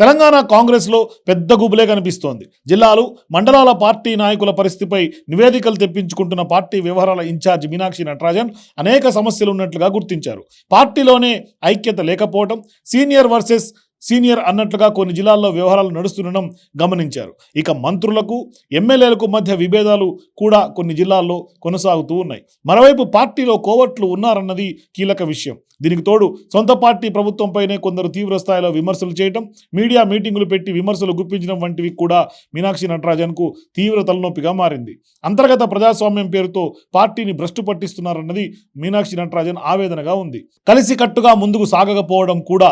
తెలంగాణ కాంగ్రెస్లో పెద్ద గుబులే కనిపిస్తోంది. జిల్లాలు మండలాల పార్టీ నాయకుల పరిస్థితిపై నివేదికలు తెప్పించుకుంటున్న పార్టీ వ్యవహారాల ఇన్ఛార్జ్ మీనాక్షి నటరాజన్ అనేక సమస్యలు ఉన్నట్లుగా గుర్తించారు. పార్టీలోనే ఐక్యత లేకపోవడం సీనియర్ వర్సెస్ సీనియర్ అన్నట్లుగా కొన్ని జిల్లాల్లో వ్యవహారాలు నడుస్తుండడం గమనించారు. ఇక మంత్రులకు ఎమ్మెల్యేలకు మధ్య విభేదాలు కూడా కొన్ని జిల్లాల్లో కొనసాగుతూ ఉన్నాయి. మరోవైపు పార్టీలో కోవట్లు ఉన్నారన్నది కీలక విషయం. దీనికి తోడు సొంత పార్టీ ప్రభుత్వంపైనే కొందరు తీవ్ర స్థాయిలో విమర్శలు చేయటం మీడియా మీటింగులు పెట్టి విమర్శలు గుప్పించడం వంటివి కూడా మీనాక్షి నటరాజన్కు తీవ్ర తలనొప్పిగా మారింది. అంతర్గత ప్రజాస్వామ్యం పేరుతో పార్టీని భ్రష్టు పట్టిస్తున్నారన్నది మీనాక్షి నటరాజన్ ఆవేదనగా ఉంది. కలిసికట్టుగా ముందుకు సాగకపోవడం కూడా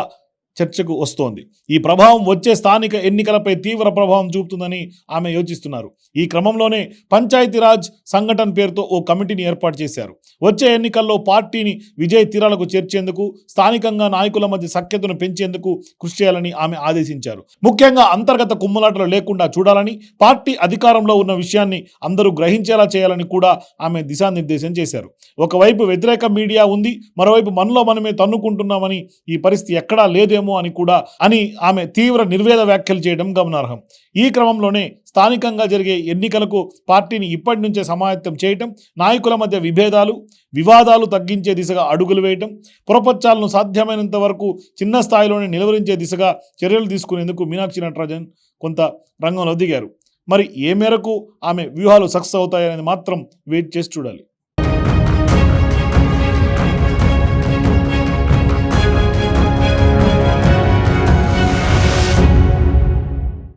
చర్చకు వస్తోంది. ఈ ప్రభావం వచ్చే స్థానిక ఎన్నికలపై తీవ్ర ప్రభావం చూపుతుందని ఆమె యోచిస్తున్నారు. ఈ క్రమంలోనే పంచాయతీరాజ్ సంఘటన పేరుతో ఓ కమిటీని ఏర్పాటు చేశారు. వచ్చే ఎన్నికల్లో పార్టీని విజయ్ తీరాలకు చేర్చేందుకు స్థానికంగా నాయకుల మధ్య సఖ్యతను పెంచేందుకు కృషి చేయాలని ఆమె ఆదేశించారు. ముఖ్యంగా అంతర్గత కుమ్ములాటలు లేకుండా చూడాలని పార్టీ అధికారంలో ఉన్న విషయాన్ని అందరూ గ్రహించేలా చేయాలని కూడా ఆమె దిశానిర్దేశం చేశారు. ఒకవైపు వ్యతిరేక మీడియా ఉంది మరోవైపు మనలో మనమే తన్నుకుంటున్నామని ఈ పరిస్థితి ఎక్కడా లేదేమో అని కూడా అని ఆమె తీవ్ర నిర్వేద వ్యాఖ్యలు చేయడం గమనార్హం. ఈ క్రమంలోనే స్థానికంగా జరిగే ఎన్నికలకు పార్టీని ఇప్పటి నుంచే సమాయత్తం చేయటం నాయకుల మధ్య విభేదాలు వివాదాలు తగ్గించే దిశగా అడుగులు వేయటం పురపత్యాలను సాధ్యమైనంత వరకు చిన్న స్థాయిలోనే నిలువరించే దిశగా చర్యలు తీసుకునేందుకు మీనాక్షి నటరాజన్ కొంత రంగంలో దిగారు. మరి ఏ మేరకు ఆమె వ్యూహాలు సక్సెస్ అవుతాయనేది మాత్రం వెయిట్ చేసి చూడాలి.